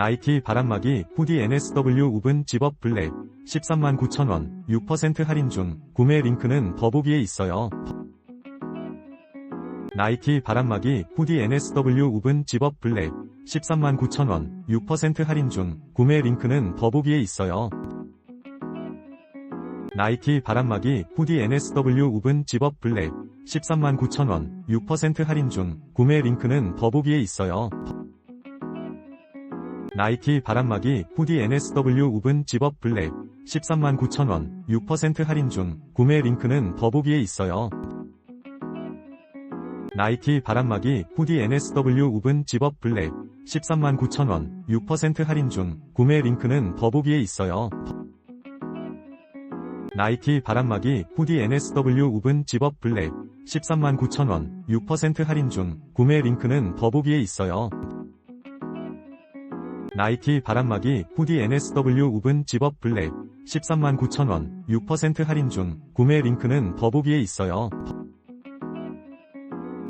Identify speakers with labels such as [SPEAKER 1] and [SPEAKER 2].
[SPEAKER 1] 나이키 바람막이 후디 NSW 우븐 집업 블랙 13만 9천원 6% 할인 중 구매 링크는 더보기에 있어요. 나이키 바람막이 후디 NSW 우븐 집업 블랙 13만 9천원 6% 할인 중 구매 링크는 더보기에 있어요. 나이키 바람막이 후디 NSW 우븐 집업 블랙 13만 9천원 6% 할인 중 구매 링크는 더보기에 있어요. 나이키 바람막이 후디 NSW 우븐 집업 블랙 13만 9천원 6% 할인 중 구매 링크는 더보기에 있어요. 나이키 바람막이 후디 NSW 우븐 집업 블랙 13만 9천원 6% 할인 중 구매 링크는 더보기에 있어요. 나이키 바람막이 후디 NSW 우븐 집업 블랙 13만 9천원 6% 할인 중 구매 링크는 더보기에 있어요. 나이키 바람막이 후디 NSW 우븐 집업 블랙 13만 9천원 6% 할인 중 구매 링크는 더보기에 있어요.